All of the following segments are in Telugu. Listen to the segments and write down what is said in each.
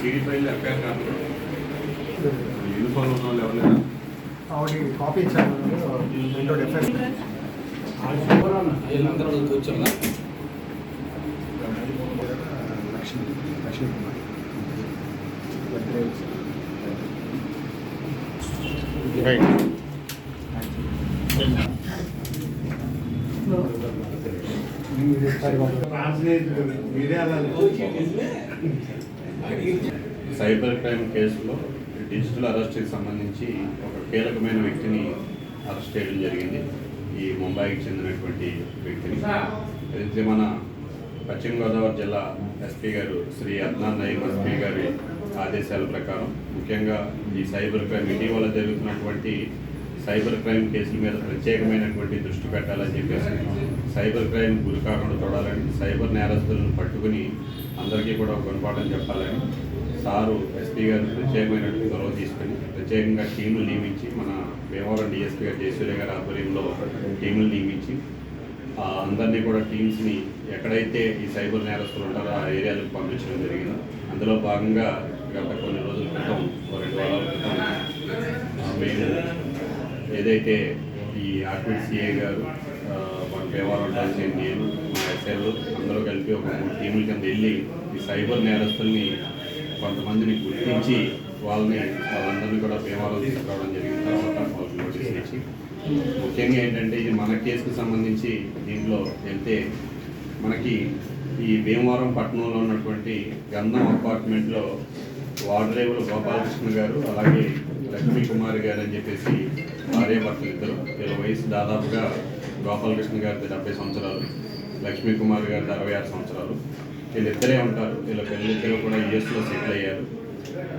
సీడీ ఫైల్ ఎఫ్ఐఆర్ కాదు యూనిఫామ్ ఉన్న వాళ్ళు ఎవరైనా ఆవిడ కాపీ ఇచ్చాను దీంట్లో డిఫరెన్స్ వీళ్ళందరూ కూర్చోన్నా Lakshmi Lakshmi Kumar right cyber crime కేసులో డిజిటల్ అరెస్ట్కి సంబంధించి ఒక కీలకమైన వ్యక్తిని అరెస్ట్ చేయడం జరిగింది. ఈ ముంబైకి చెందినటువంటి వ్యక్తిని. అయితే మన పశ్చిమ గోదావరి జిల్లా ఎస్పీ గారు శ్రీ అద్నాన్ నయీం ఎస్పీ గారి ఆదేశాల ప్రకారం ముఖ్యంగా ఈ సైబర్ క్రైమ్ ఇటీవల జరుగుతున్నటువంటి సైబర్ క్రైమ్ కేసుల మీద ప్రత్యేకమైనటువంటి దృష్టి పెట్టాలని చెప్పేసి సైబర్ క్రైమ్ గురి కాకుండా చూడాలని సైబర్ నేరస్తులను పట్టుకుని అందరికీ కూడా ఒక గుణపాఠం చెప్పాలని సారు ఎస్పీ గారు ప్రత్యేకమైనటువంటి గొడవ తీసుకుని ప్రత్యేకంగా టీంలు నియమించి మన భీమవరం డిఎస్పీ గారు జయసూర్య గారి ఆధ్వర్యంలో టీంలు నియమించి అందరినీ కూడా టీమ్స్ని ఎక్కడైతే ఈ సైబర్ నేరస్తులు ఉంటారో ఆ ఏరియాలకు పంపించడం జరిగింది. అందులో భాగంగా గత కొన్ని రోజుల క్రితం రెండు వారాల క్రితం మేము ఏదైతే ఈ ఆర్పిసిఏ గారు మన భీమవరం ఉండాల్సిన నేను మా ఎస్ఐలు అందరూ కలిపి ఒక మూడు టీముల కింద వెళ్ళి ఈ సైబర్ నేరస్తుల్ని కొంతమందిని గుర్తించి వాళ్ళని వాళ్ళందరినీ కూడా భీమవరం తీసుకురావడం జరిగింది తర్వాత వాళ్ళకి నోటీసులు ఇచ్చి ముఖ్యంగా ఏంటంటే ఇది మన కేసుకు సంబంధించి దీంట్లో వెళ్తే మనకి ఈ భీమవరం పట్టణంలో ఉన్నటువంటి గంధం అపార్ట్మెంట్లో వార్డ్రేవులు గోపాలకృష్ణ గారు అలాగే లక్ష్మీ కుమారి గారు అని చెప్పేసి భార్యాభర్తలు ఇద్దరు. వీళ్ళ వయసు దాదాపుగా గోపాలకృష్ణ గారిది డెబ్బై సంవత్సరాలు లక్ష్మీ కుమార్ గారిది అరవై ఆరు సంవత్సరాలు. వీళ్ళిద్దరే ఉంటారు. వీళ్ళ పిల్లలిద్దరూ కూడా యూఎస్లో సెటిల్ అయ్యారు.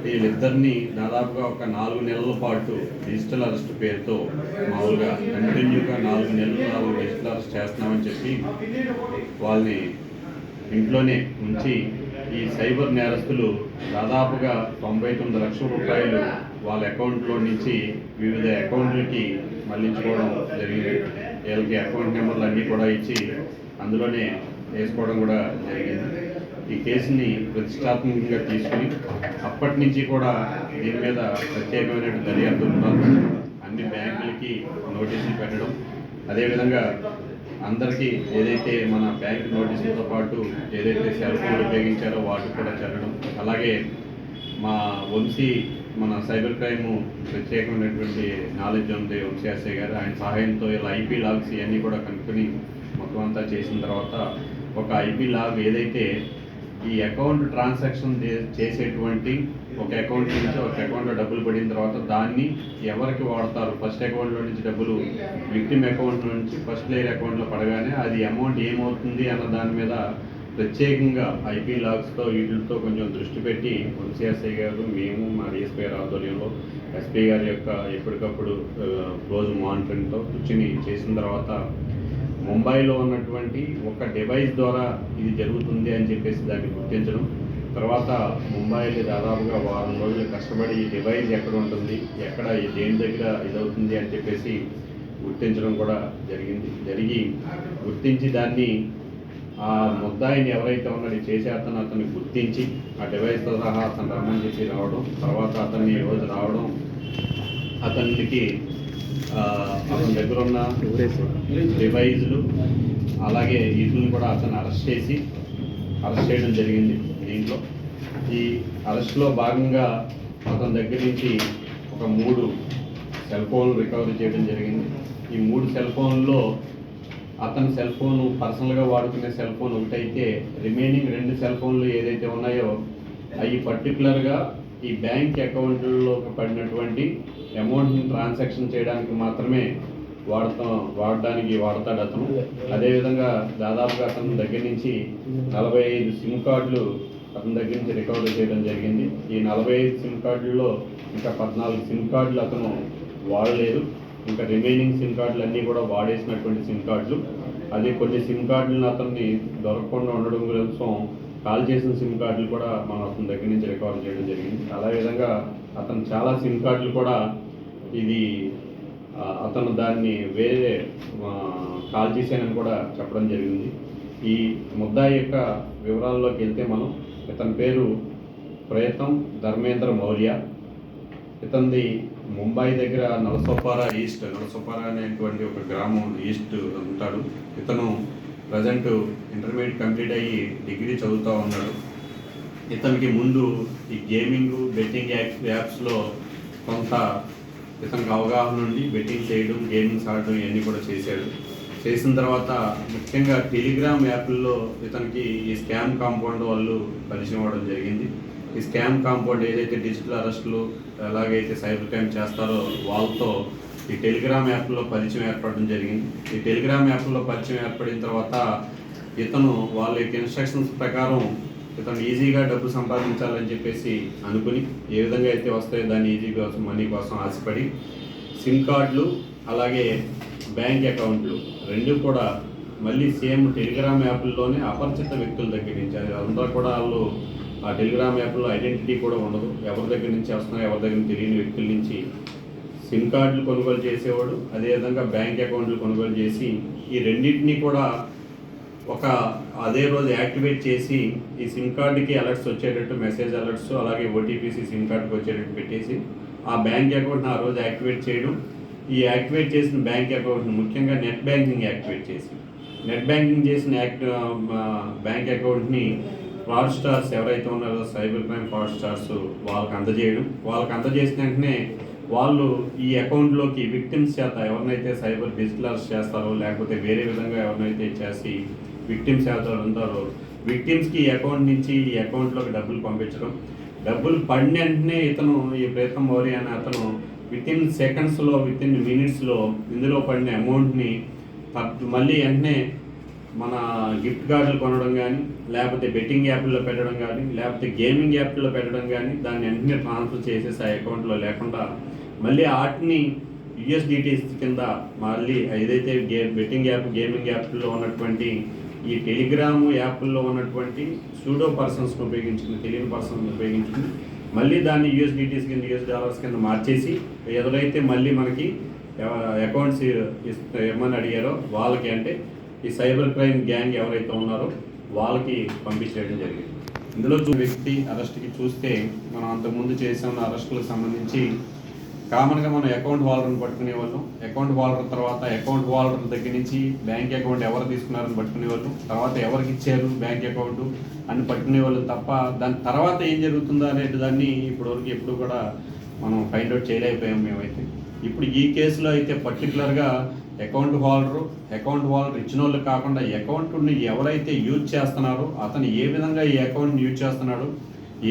వీళ్ళిద్దరిని దాదాపుగా ఒక నాలుగు నెలల పాటు డిజిటల్ అరెస్ట్ పేరుతో మామూలుగా కంటిన్యూగా నాలుగు నెలలు నాలుగు డిజిటల్ అరెస్ట్ చేస్తున్నామని చెప్పి వాళ్ళని ఇంట్లోనే ఉంచి ఈ సైబర్ నేరస్తులు దాదాపుగా తొంభై తొమ్మిది లక్షల రూపాయలు వాళ్ళ అకౌంట్లో నుంచి వివిధ అకౌంట్లకి మళ్ళించుకోవడం జరిగింది. వీళ్ళకి అకౌంట్ నెంబర్లు అన్నీ కూడా ఇచ్చి అందులోనే వేసుకోవడం కూడా జరిగింది. ఈ కేసుని ప్రతిష్టాత్మకంగా తీసుకుని అప్పటి నుంచి కూడా దీని మీద ప్రత్యేకమైన దర్యాప్తు అన్ని బ్యాంకులకి నోటీసులు పెట్టడం. అదేవిధంగా అందరికీ ఏదైతే మన బ్యాంక్ నోటీసులతో పాటు ఏదైతే సెల్ ఫోన్లు ఉపయోగించారో వాటికి కూడా చల్లడం. అలాగే మా వంశీ మన సైబర్ క్రైమ్ ప్రత్యేకమైనటువంటి నాలెడ్జ్ ఉంది వంశీ గారు. ఆయన సహాయంతో ఇలా ఐపీ లాగ్స్ ఇవన్నీ కూడా కనుక్కొని మొత్తం అంతా చేసిన తర్వాత ఒక ఐపీ లాగ్ ఏదైతే ఈ అకౌంట్ ట్రాన్సాక్షన్ చేసేటువంటి ఒక అకౌంట్ నుంచి ఒక అకౌంట్లో డబ్బులు పడిన తర్వాత దాన్ని ఎవరికి వాడతారు? ఫస్ట్ అకౌంట్లో నుంచి డబ్బులు విక్టిమ్ అకౌంట్ నుంచి ఫస్ట్ లేయర్ అకౌంట్లో పడగానే అది అమౌంట్ ఏమవుతుంది అన్న దాని మీద ప్రత్యేకంగా ఐపీ లాగ్స్తో వీటితో కొంచెం దృష్టి పెట్టి వంశీఎస్ఐ గారు మేము మా డిఎస్పీ గారి ఆధ్వర్యంలో ఎస్పీ గారి యొక్క ఎప్పటికప్పుడు క్లోజ్ మానిటరింగ్తో కూర్చుని చేసిన తర్వాత ముంబైలో ఉన్నటువంటి ఒక డివైస్ ద్వారా ఇది జరుగుతుంది అని చెప్పేసి దాన్ని గుర్తించడం. తర్వాత ముంబైలో దాదాపుగా వారం రోజులు కష్టపడి ఈ డివైస్ ఎక్కడ ఉంటుంది ఎక్కడ దేని దగ్గర ఇదవుతుంది అని చెప్పేసి గుర్తించడం కూడా జరిగింది. జరిగి గుర్తించి దాన్ని ఆ ముద్దాయిని ఎవరైతే ఉన్నాడో చేసే అతను అతన్ని గుర్తించి ఆ డివైస్తో సహా అతను రమ్మని చెప్పి రావడం తర్వాత అతన్ని రోజు రావడం అతనికి అతని దగ్గర ఉన్న డివైజులు అలాగే వీటిని కూడా అతను అరెస్ట్ చేసి అరెస్ట్ చేయడం జరిగింది దీంట్లో. ఈ అరెస్ట్లో భాగంగా అతని దగ్గర నుంచి ఒక మూడు సెల్ ఫోన్లు రికవరీ చేయడం జరిగింది. ఈ మూడు సెల్ ఫోన్లో అతని సెల్ ఫోన్ పర్సనల్గా వాడుకునే సెల్ ఫోన్ ఒకటైతే రిమైనింగ్ రెండు సెల్ ఫోన్లు ఏదైతే ఉన్నాయో అవి పర్టికులర్గా ఈ బ్యాంక్ అకౌంట్లోకి పడినటువంటి అమౌంట్ని ట్రాన్సాక్షన్ చేయడానికి మాత్రమే వాడతాం వాడడానికి వాడతాడు అతను. అదేవిధంగా దాదాపుగా అతని దగ్గర నుంచి నలభై ఐదు సిమ్ కార్డులు అతని దగ్గర నుంచి రికవరీ చేయడం జరిగింది. ఈ నలభై ఐదు సిమ్ కార్డుల్లో ఇంకా పద్నాలుగు సిమ్ కార్డులు అతను వాడలేదు. ఇంకా రిమైనింగ్ సిమ్ కార్డులు అన్నీ కూడా వాడేసినటువంటి సిమ్ కార్డులు. అదే కొన్ని సిమ్ కార్డులను అతన్ని దొరకకుండా ఉండడం కోసం కాల్ చేసిన సిమ్ కార్డులు కూడా మనం అతని దగ్గర నుంచి రికవర్ చేయడం జరిగింది. అలా విధంగా అతను చాలా సిమ్ కార్డులు కూడా ఇది అతను దాన్ని వేరే కాల్ చేశానని కూడా చెప్పడం జరిగింది. ఈ ముద్దాయి యొక్క వివరాల్లోకి వెళ్తే మనం ఇతని పేరు ప్రయత్నం ధర్మేంద్ర మౌర్య. ఇతనిది ముంబై దగ్గర నలసొప్పారా ఈస్ట్. నలసొప్పారా అనేటువంటి ఒక గ్రామం ఈస్ట్ ఉంటాడు ఇతను ప్రజెంట్ ఇంటర్మీడియట్ కంప్లీట్ అయ్యి డిగ్రీ చదువుతూ ఉన్నాడు. ఇతనికి ముందు ఈ గేమింగ్ బెట్టింగ్ యాప్ యాప్స్లో కొంత ఇతనికి అవగాహన ఉండి బెట్టింగ్ చేయడం గేమింగ్స్ ఆడడం ఇవన్నీ కూడా చేశాడు. చేసిన తర్వాత ముఖ్యంగా టెలిగ్రామ్ యాప్ల్లో ఇతనికి ఈ స్కామ్ కాంపౌండ్ వాళ్ళు పరిచయం అవ్వడం జరిగింది. ఈ స్కామ్ కాంపౌండ్ ఏదైతే డిజిటల్ అరెస్టులు ఎలాగైతే సైబర్ క్రైమ్ చేస్తారో వాళ్ళతో ఈ టెలిగ్రామ్ యాప్లో పరిచయం ఏర్పడడం జరిగింది. ఈ టెలిగ్రామ్ యాప్లో పరిచయం ఏర్పడిన తర్వాత ఇతను వాళ్ళ యొక్క ఇన్స్ట్రక్షన్స్ ప్రకారం ఇతను ఈజీగా డబ్బు సంపాదించాలని చెప్పేసి అనుకుని ఏ విధంగా అయితే వస్తాయో దాన్ని ఈజీ కోసం మనీ కోసం ఆశపడి సిమ్ కార్డులు అలాగే బ్యాంక్ అకౌంట్లు రెండు కూడా మళ్ళీ సేమ్ టెలిగ్రామ్ యాప్లలోనే అపరిచిత వ్యక్తుల దగ్గర నుంచి అది అంతా కూడా వాళ్ళు ఆ టెలిగ్రామ్ యాప్లో ఐడెంటిటీ కూడా ఉండదు. ఎవరి దగ్గర నుంచి వస్తున్నారో ఎవరి దగ్గర తెలియని వ్యక్తుల నుంచి సిమ్ కార్డులు కొనుగోలు చేసేవాడు. అదేవిధంగా బ్యాంక్ అకౌంట్లు కొనుగోలు చేసి ఈ రెండింటినీ కూడా ఒక అదే రోజు యాక్టివేట్ చేసి ఈ సిమ్ కార్డుకి అలర్ట్స్ వచ్చేటట్టు మెసేజ్ అలర్ట్స్ అలాగే ఓటీపీసీ సిమ్ కార్డుకి వచ్చేటట్టు పెట్టేసి ఆ బ్యాంక్ అకౌంట్ని ఆ రోజు యాక్టివేట్ చేయడం. ఈ యాక్టివేట్ చేసిన బ్యాంక్ అకౌంట్ని ముఖ్యంగా నెట్ బ్యాంకింగ్ యాక్టివేట్ చేసి నెట్ బ్యాంకింగ్ చేసిన యాక్ట్ బ్యాంక్ అకౌంట్ని ఫ్రాడ్ స్టార్స్ ఎవరైతే ఉన్నారో సైబర్ క్రైమ్ ఫ్రాడ్ స్టార్స్ వాళ్ళకి అందజేయడం. వాళ్ళకి అందజేసిన వెంటనే వాళ్ళు ఈ అకౌంట్లోకి విక్టిమ్స్ చేత ఎవరినైతే సైబర్ డిజిటల్ చేస్తారో లేకపోతే వేరే విధంగా ఎవరినైతే చేసి విక్టిమ్స్ చేత ఉంటారో విక్టిమ్స్కి ఈ అకౌంట్ నుంచి ఈ అకౌంట్లోకి డబ్బులు పంపించడం. డబ్బులు పడిన వెంటనే ఇతను ఈ ప్రీతం మౌర్య అనే అతను విత్ ఇన్ సెకండ్స్లో విత్ ఇన్ మినిట్స్లో ఇందులో పడిన అమౌంట్ని మళ్ళీ వెంటనే మన గిఫ్ట్ కార్డులు కొనడం కానీ లేకపోతే బెట్టింగ్ యాప్ల్లో పెట్టడం కానీ లేకపోతే గేమింగ్ యాప్ల్లో పెట్టడం కానీ దాన్ని వెంటనే ట్రాన్స్ఫర్ చేసేసి ఆ అకౌంట్లో లేకుండా మళ్ళీ వాటిని యుఎస్డిటీస్ కింద మళ్ళీ ఏదైతే గే బెట్టింగ్ యాప్ గేమింగ్ యాప్లో ఉన్నటువంటి ఈ టెలిగ్రామ్ యాప్ల్లో ఉన్నటువంటి సూడో పర్సన్స్ని ఉపయోగించుకుని తెలియని పర్సన్స్ ఉపయోగించుకుని మళ్ళీ దాన్ని యూఎస్డిటీస్ కింద యూఎస్ డాలర్స్ కింద మార్చేసి ఎవరైతే మళ్ళీ మనకి అకౌంట్స్ ఏమని అడిగారో వాళ్ళకి అంటే ఈ సైబర్ క్రైమ్ గ్యాంగ్ ఎవరైతే ఉన్నారో వాళ్ళకి పంపించేయడం జరిగింది. ఇందులో వ్యక్తి అరెస్ట్కి చూస్తే మనం అంతకుముందు చేసిన అరెస్టులకు సంబంధించి కామన్గా మనం అకౌంట్ హోల్డర్ని పట్టుకునే వాళ్ళం. అకౌంట్ హోల్డర్ తర్వాత అకౌంట్ హోల్డర్ దగ్గర నుంచి బ్యాంక్ అకౌంట్ ఎవరు తీసుకున్నారని పట్టుకునే వాళ్ళం. తర్వాత ఎవరికి ఇచ్చారు బ్యాంక్ అకౌంట్ అని పట్టుకునే వాళ్ళు తప్ప దాని తర్వాత ఏం జరుగుతుందో అనేది దాన్ని ఇప్పటివరకు ఎప్పుడు కూడా మనం ఫైండ్ అవుట్ చేయలేకపోయాం మేమైతే. ఇప్పుడు ఈ కేసులో అయితే పర్టికులర్గా అకౌంట్ హోల్డరు అకౌంట్ హోల్డర్ ఇచ్చిన వాళ్ళు కాకుండా అకౌంట్ని ఎవరైతే యూజ్ చేస్తున్నారో అతను ఏ విధంగా ఈ అకౌంట్ని యూజ్ చేస్తున్నాడు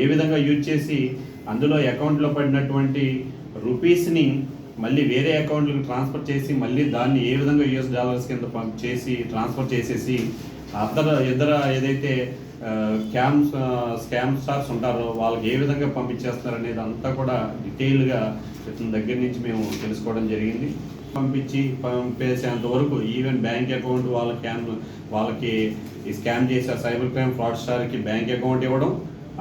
ఏ విధంగా యూజ్ చేసి అందులో అకౌంట్లో పడినటువంటి రూపీస్ని మళ్ళీ వేరే అకౌంట్లకు ట్రాన్స్ఫర్ చేసి మళ్ళీ దాన్ని ఏ విధంగా యుఎస్ డాలర్స్ కింద పంప్ చేసి ట్రాన్స్ఫర్ చేసేసి అద్దర ఇద్దర ఏదైతే స్కామ్ స్కామ్ స్టార్స్ ఉంటారో వాళ్ళకి ఏ విధంగా పంపించేస్తారు అనేది అంతా కూడా డీటెయిల్గా ఇతని దగ్గర నుంచి మేము తెలుసుకోవడం జరిగింది. పంపించి పంపేసేంత వరకు ఈవెన్ బ్యాంక్ అకౌంట్ వాళ్ళ క్యామ్ వాళ్ళకి ఈ స్కామ్ చేసే సైబర్ క్రైమ్ ఫ్రాడ్ స్టార్కి బ్యాంక్ అకౌంట్ ఇవ్వడం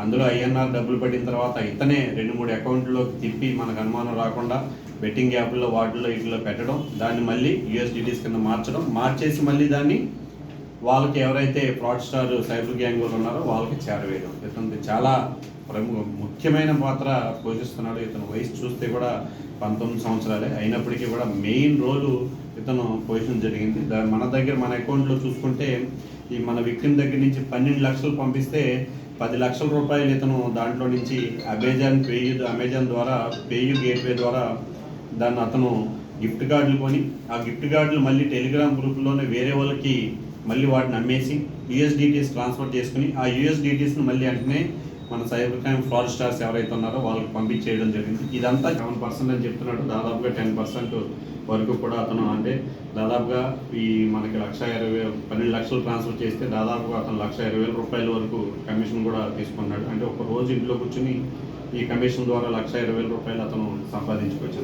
అందులో ఐఎన్ఆర్ డబ్బులు పడిన తర్వాత ఇతనే రెండు మూడు అకౌంట్లోకి తిప్పి మనకు అనుమానం రాకుండా బెట్టింగ్ యాప్లో వాటిల్లో వీటిలో పెట్టడం దాన్ని మళ్ళీ యూఎస్డిటీస్ కింద మార్చడం మార్చేసి మళ్ళీ దాన్ని వాళ్ళకి ఎవరైతే ఫ్రాడ్ స్టార్ సైబర్ గ్యాంగ్ ఉన్నారో వాళ్ళకి చేరవేయడం. ఇతను చాలా ప్రముఖ ముఖ్యమైన పాత్ర పోషిస్తున్నాడు. ఇతను వయసు చూస్తే కూడా పంతొమ్మిది సంవత్సరాలే. అయినప్పటికీ కూడా మెయిన్ రోలు ఇతను పోషించడం జరిగింది. మన దగ్గర మన అకౌంట్లో చూసుకుంటే ఈ మన విక్టిమ్ దగ్గర నుంచి పన్నెండు లక్షలు పంపిస్తే పది లక్షల రూపాయలు ఇతను దాంట్లో నుంచి అమెజాన్ పేయు అమెజాన్ ద్వారా పేయు గేట్వే ద్వారా దాన్ని అతను గిఫ్ట్ కార్డులు కొని ఆ గిఫ్ట్ కార్డులు మళ్ళీ టెలిగ్రామ్ గ్రూప్లోనే వేరే వాళ్ళకి మళ్ళీ వాటిని అమ్మేసి యూఎస్డిటీస్ ట్రాన్స్ఫర్ చేసుకుని ఆ యూఎస్డిటీస్ని మళ్ళీ వెంటనే మన సైబర్ క్రైమ్ ఫ్రాడ్ స్టార్స్ ఎవరైతే ఉన్నారో వాళ్ళకి పంపించేయడం జరిగింది. ఇదంతా సెవెన్ పర్సెంట్ అని చెప్తున్నాడు. దాదాపుగా టెన్ పర్సెంట్ వరకు కూడా అతను అంటే దాదాపుగా ఈ మనకి లక్ష ఇరవై వేలు పన్నెండు లక్షలు ట్రాన్స్ఫర్ చేస్తే దాదాపుగా అతను లక్ష ఇరవై వేల రూపాయల వరకు కమిషన్ కూడా తీసుకున్నాడు. అంటే ఒక రోజు ఇంట్లో కూర్చుని ఈ కమిషన్ ద్వారా లక్ష ఇరవై వేల రూపాయలు అతను సంపాదించుకోవచ్చు